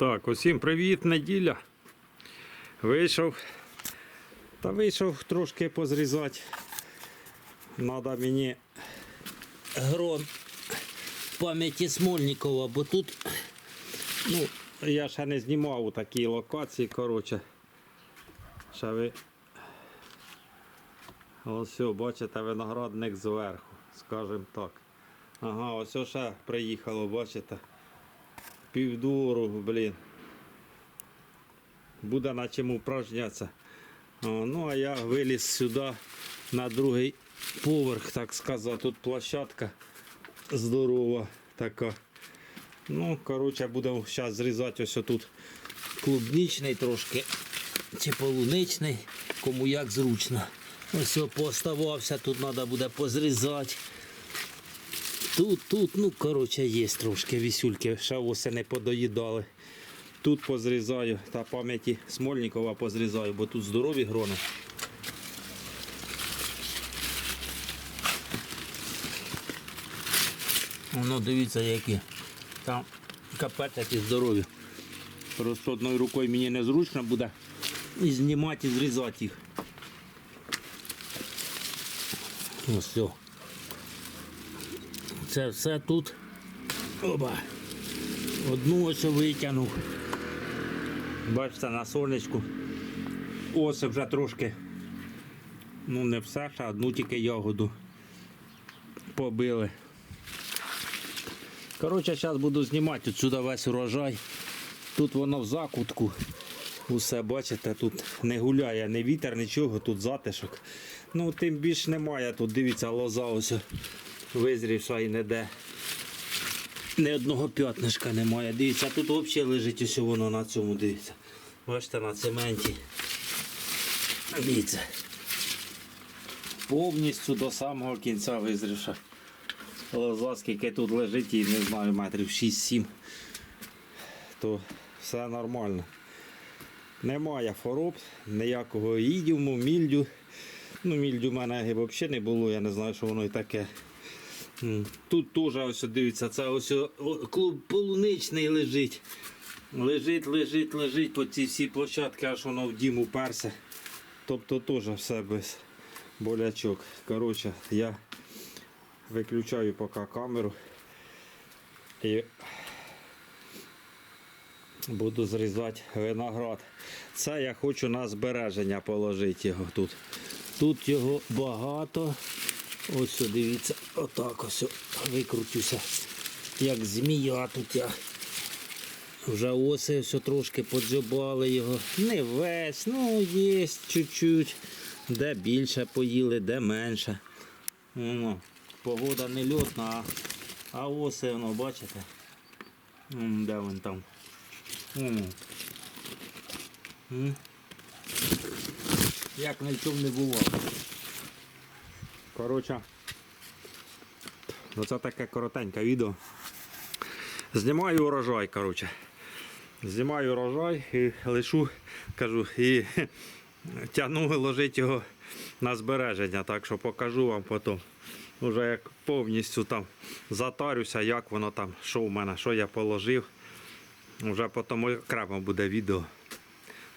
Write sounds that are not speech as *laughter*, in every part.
Так, усім привіт, неділя. Вийшов. Та вийшов трошки позрізати. Надо мені грон пам'яті Смольникова, бо тут, ну, я ще не знімав у такій локації, коротше. Ще ви. Ось бачите, виноградник зверху, скажімо так. Ага, ось ще приїхало, бачите. Півдуру, блін. Буде на чим упражнятися. Ну, а я виліз сюди на другий поверх, так сказати. Тут площадка здорова така. Ну, коротше, будемо зараз зрізати ось тут клубничний трошки чи полуничний, кому як зручно. Ось о, пооставався, тут треба буде позрізати. Тут, тут, ну, коротше, є трошки вісюльки, ще оси не подоїдали. Тут позрізаю та пам'яті Смольникова позрізаю, бо тут здорові грони. Воно дивіться які. Там капець які здорові. Просто одною рукою мені незручно буде і знімати і зрізати їх. Ось все. Це все тут. Оба. Одну ось витягнув. Бачите, на сонечку. Ось вже трошки. Ну не все, ще одну тільки ягоду побили. Коротше, зараз буду знімати отсюди весь урожай. Тут воно в закутку. Усе бачите, тут не гуляє ні вітер, нічого, тут затишок. Ну, тим більш немає. Тут дивіться, лоза ось визрівша і не де. Ні одного п'ятнишка немає. Дивіться, тут взагалі лежить ось воно на цьому, дивіться. Бачите, на цементі. Дивіться. Повністю до самого кінця визрівша. Лоза, скільки тут лежить, і не знаю, метрів 6-7. То все нормально. Немає хвороб, ніякого їдіму, мільдю. Ну, мільдю в мене взагалі не було, я не знаю, що воно і таке. Тут теж ось дивіться, це ось клуб полуничний лежить. Лежить, лежить, лежить по цій всій площадці, аж воно в дім уперся. Тобто теж все без болячок. Коротше, я виключаю поки камеру і буду зрізати виноград. Це я хочу на збереження положити його тут. Тут його багато. Ось дивіться, отак ось викрутюся. Як змія тут я. Вже оси все трошки поджобали його. Не весь, ну є чуть-чуть. Де більше поїли, де менше. Ну, погода не льотна, а, а оси воно, бачите? М, Де він там? М. Як в чому не бувало. Коротше, оце таке коротеньке відео. Знімаю урожай, коротше. Знімаю урожай і лишу, кажу, і *laughs* тягну ложити його на збереження, так що покажу вам потім. Уже як повністю там затарюся, як воно там, що в мене, що я положив. Вже потім окремо буде відео.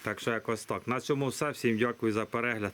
Так що якось так. На цьому все. Всім дякую за перегляд.